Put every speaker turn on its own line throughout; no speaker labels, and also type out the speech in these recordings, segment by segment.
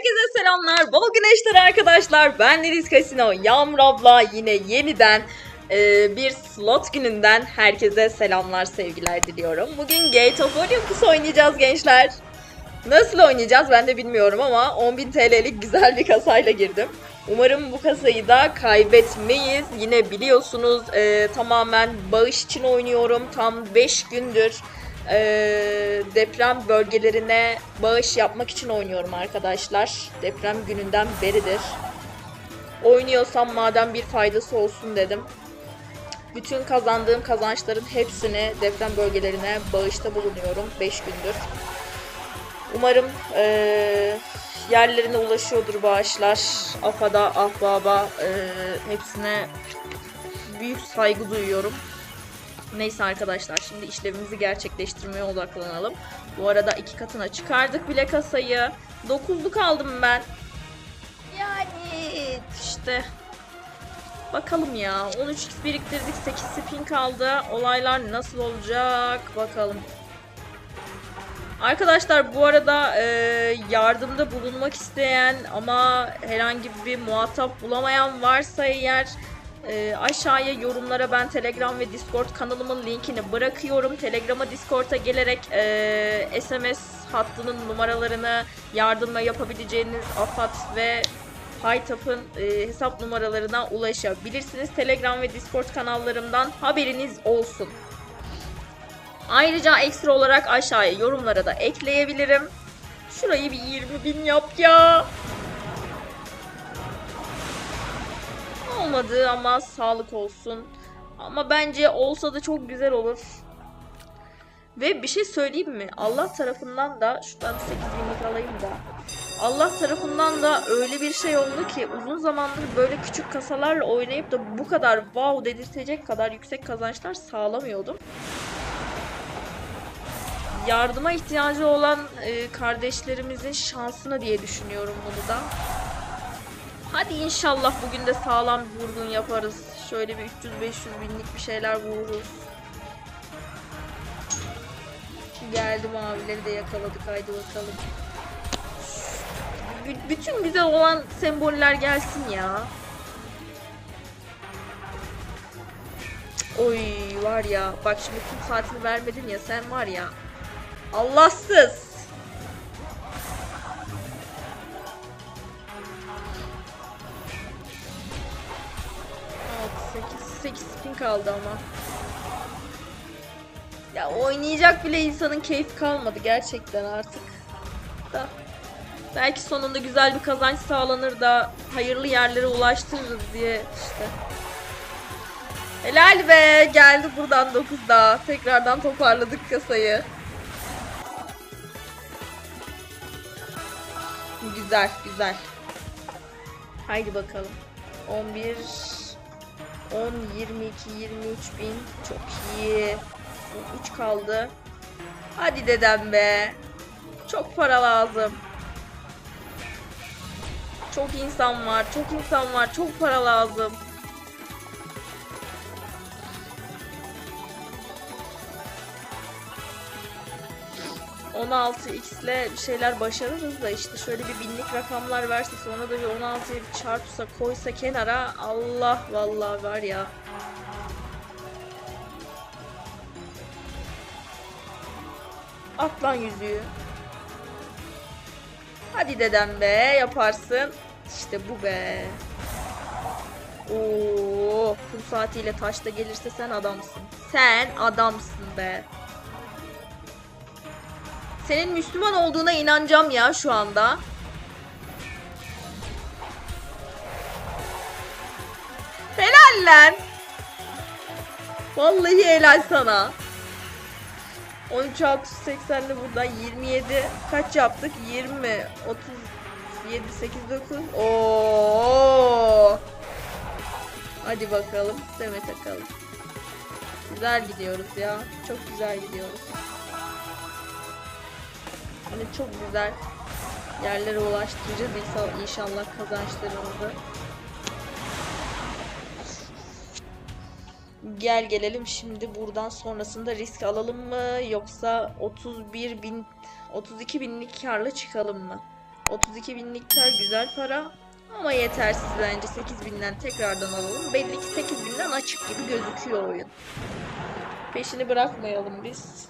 Herkese selamlar, bol güneşler arkadaşlar. Ben Deniz Kasino, Yağmur abla yine yeniden e, bir slot gününden herkese selamlar, sevgiler diliyorum. Bugün Gate of Olympus oynayacağız gençler. Nasıl oynayacağız ben de bilmiyorum ama 10.000 TL'lik güzel bir kasayla girdim. Umarım bu kasayı da kaybetmeyiz. Yine biliyorsunuz e, tamamen bağış için oynuyorum. Tam 5 gündür e, deprem bölgelerine bağış yapmak için oynuyorum arkadaşlar. Deprem gününden beridir. Oynuyorsam madem bir faydası olsun dedim. Bütün kazandığım kazançların hepsini deprem bölgelerine bağışta bulunuyorum 5 gündür. Umarım eee, yerlerine ulaşıyordur bağışlar. AFA'da, Ahbaba eee, hepsine büyük saygı duyuyorum. Neyse arkadaşlar şimdi işlevimizi gerçekleştirmeye odaklanalım. Bu arada iki katına çıkardık bile kasayı. 9'luk aldım ben. Yani işte bakalım ya. 13x biriktirdik 8 spin kaldı. Olaylar nasıl olacak bakalım. Arkadaşlar bu arada e, yardımda bulunmak isteyen ama herhangi bir muhatap bulamayan varsa eğer e, aşağıya yorumlara ben Telegram ve Discord kanalımın linkini bırakıyorum. Telegram'a Discord'a gelerek e, SMS hattının numaralarını yardımla yapabileceğiniz AFAD ve Paytap'ın e, hesap numaralarına ulaşabilirsiniz. Telegram ve Discord kanallarımdan haberiniz olsun. Ayrıca ekstra olarak aşağıya yorumlara da ekleyebilirim. Şurayı bir 20 bin yap ya. Olmadı ama sağlık olsun. Ama bence olsa da çok güzel olur. Ve bir şey söyleyeyim mi? Allah tarafından da şuradan 8 binlik alayım da. Allah tarafından da öyle bir şey oldu ki uzun zamandır böyle küçük kasalarla oynayıp da bu kadar wow dedirtecek kadar yüksek kazançlar sağlamıyordum yardıma ihtiyacı olan e, kardeşlerimizin şansını diye düşünüyorum bunu da. Hadi inşallah bugün de sağlam bir vurgun yaparız. Şöyle bir 300-500 binlik bir şeyler vururuz. Geldi mavileri de yakaladık haydi bakalım. B- bütün güzel olan semboller gelsin ya. Oy var ya bak şimdi kum saatini vermedin ya sen var ya Allahsız. 8, 8 spin kaldı ama. Ya oynayacak bile insanın keyfi kalmadı gerçekten artık. Da. Belki sonunda güzel bir kazanç sağlanır da hayırlı yerlere ulaştırırız diye işte. Helal be geldi buradan 9 daha. Tekrardan toparladık kasayı. Güzel, güzel. Haydi bakalım. 11 10 22 23 bin çok iyi. 3 kaldı. Hadi dedem be. Çok para lazım. Çok insan var, çok insan var, çok para lazım. X ile bir şeyler başarırız da işte şöyle bir binlik rakamlar verse sonra da bir 16'ya bir çarpsa koysa kenara Allah vallahi var ya. At lan yüzüğü. Hadi dedem be yaparsın. İşte bu be. Oo, kum saatiyle taşta gelirse sen adamsın. Sen adamsın be. Senin Müslüman olduğuna inanacağım ya şu anda. Helal lan. Vallahi helal sana. 13 680'li buradan 27 kaç yaptık? 20 37 8 9 Oo! Hadi bakalım. Deme takalım. Güzel gidiyoruz ya. Çok güzel gidiyoruz. Hani çok güzel yerlere ulaştıracağız inşallah, kazançlarımızı. Gel gelelim şimdi buradan sonrasında risk alalım mı yoksa 31 bin 32 binlik karla çıkalım mı? 32 bin miktar güzel para. Ama yetersiz bence 8000'den tekrardan alalım. Belli ki 8000'den açık gibi gözüküyor oyun. Peşini bırakmayalım biz.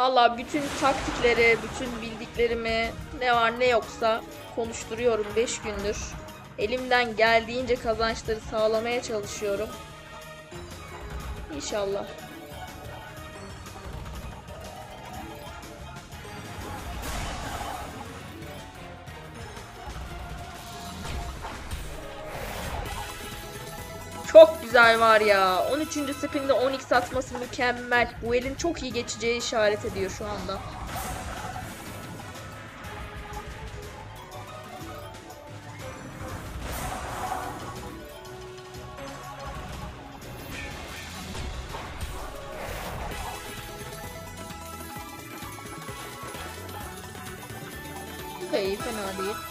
Valla bütün taktikleri, bütün bildiklerimi ne var ne yoksa konuşturuyorum 5 gündür. Elimden geldiğince kazançları sağlamaya çalışıyorum. İnşallah. Güzel var ya. 13. spinde 10x atması mükemmel. Bu elin çok iyi geçeceği işaret ediyor şu anda. İyi fena değil.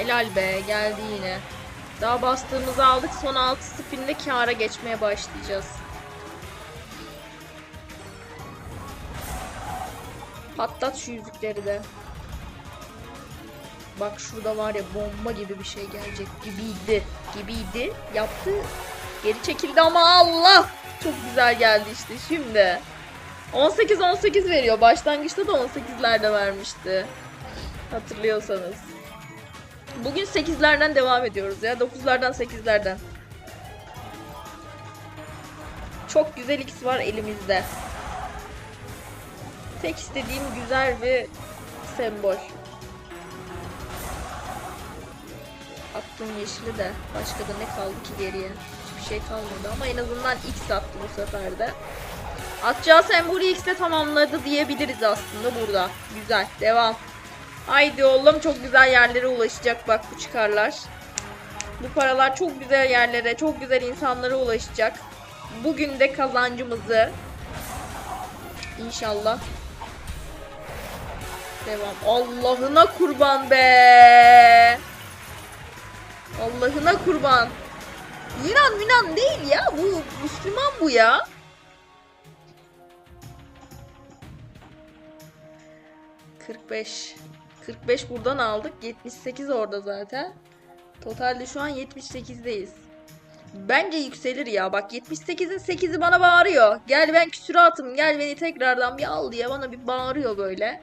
Helal be geldi yine. Daha bastığımızı aldık. Son 6 spinde kâra geçmeye başlayacağız. Patlat şu yüzükleri de. Bak şurada var ya bomba gibi bir şey gelecek gibiydi. Gibiydi. Yaptı. Geri çekildi ama Allah! Çok güzel geldi işte şimdi. 18-18 veriyor. Başlangıçta da 18'lerde vermişti. Hatırlıyorsanız. Bugün 8'lerden devam ediyoruz ya. 9'lardan 8'lerden. Çok güzel X var elimizde. Tek istediğim güzel bir sembol. Attım yeşili de. Başka da ne kaldı ki geriye? Hiçbir şey kalmadı ama en azından X attı bu sefer de. Atacağı sembolü X'te tamamladı diyebiliriz aslında burada. Güzel. Devam. Haydi oğlum çok güzel yerlere ulaşacak bak bu çıkarlar. Bu paralar çok güzel yerlere, çok güzel insanlara ulaşacak. Bugün de kazancımızı İnşallah. Devam. Allah'ına kurban be. Allah'ına kurban. Yunan Yunan değil ya. Bu Müslüman bu ya. Kırk beş. 45 buradan aldık. 78 orada zaten. Totalde şu an 78'deyiz. Bence yükselir ya. Bak 78'in 8'i bana bağırıyor. Gel ben küsuratım. Gel beni tekrardan bir al diye bana bir bağırıyor böyle.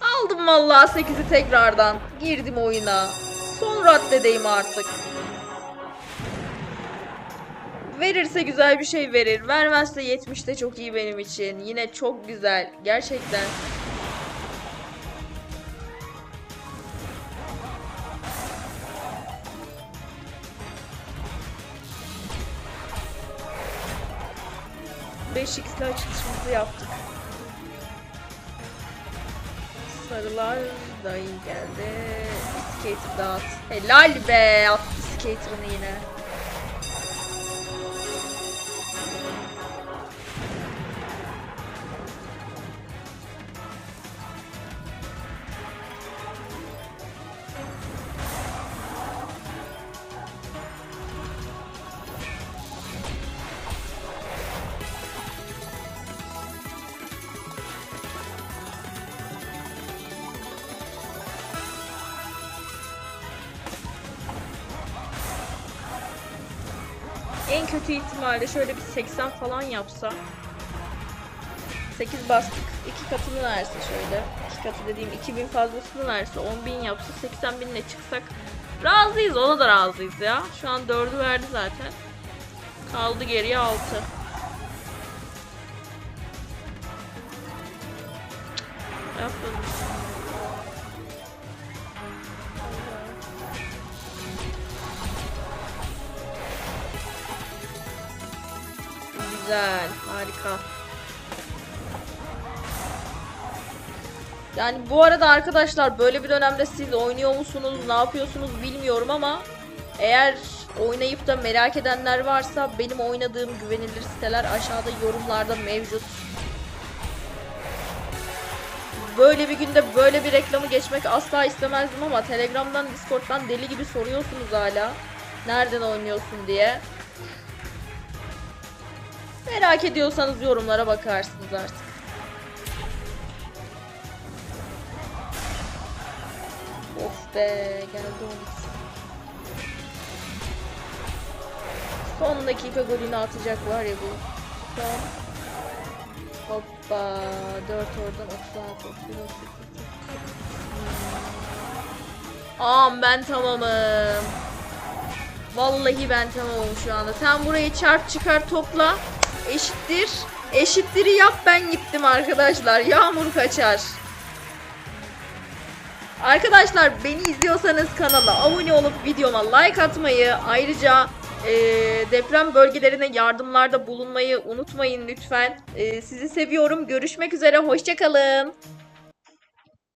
Aldım vallahi 8'i tekrardan. Girdim oyuna. Son raddedeyim artık. Verirse güzel bir şey verir. Vermezse 70 de çok iyi benim için. Yine çok güzel. Gerçekten. Beş x'li açılışımızı yaptık. Sarılar da iyi geldi. Skater dağıt. Helal be. Attı skater'ını yine. En kötü ihtimalle şöyle bir 80 falan yapsa 8 bastık. 2 katını verse şöyle. 2 katı dediğim 2000 fazlasını verse 10.000 yapsa 80 binle çıksak razıyız ona da razıyız ya. Şu an 4'ü verdi zaten. Kaldı geriye 6. Güzel. Harika. Yani bu arada arkadaşlar böyle bir dönemde siz oynuyor musunuz, ne yapıyorsunuz bilmiyorum ama eğer oynayıp da merak edenler varsa benim oynadığım güvenilir siteler aşağıda yorumlarda mevcut. Böyle bir günde böyle bir reklamı geçmek asla istemezdim ama Telegram'dan, Discord'dan deli gibi soruyorsunuz hala. Nereden oynuyorsun diye. Merak ediyorsanız yorumlara bakarsınız artık. Of be geldi Onyx. Son dakika golünü atacak var ya bu. Son. Hoppa. 4 oradan 36. 31, 38. Hmm. Aa ben tamamım. Vallahi ben tamamım şu anda. Sen burayı çarp çıkar topla. Eşittir. Eşittir'i yap ben gittim arkadaşlar. Yağmur kaçar. Arkadaşlar beni izliyorsanız kanala abone olup videoma like atmayı ayrıca e, deprem bölgelerine yardımlarda bulunmayı unutmayın lütfen. E, sizi seviyorum. Görüşmek üzere. Hoşçakalın.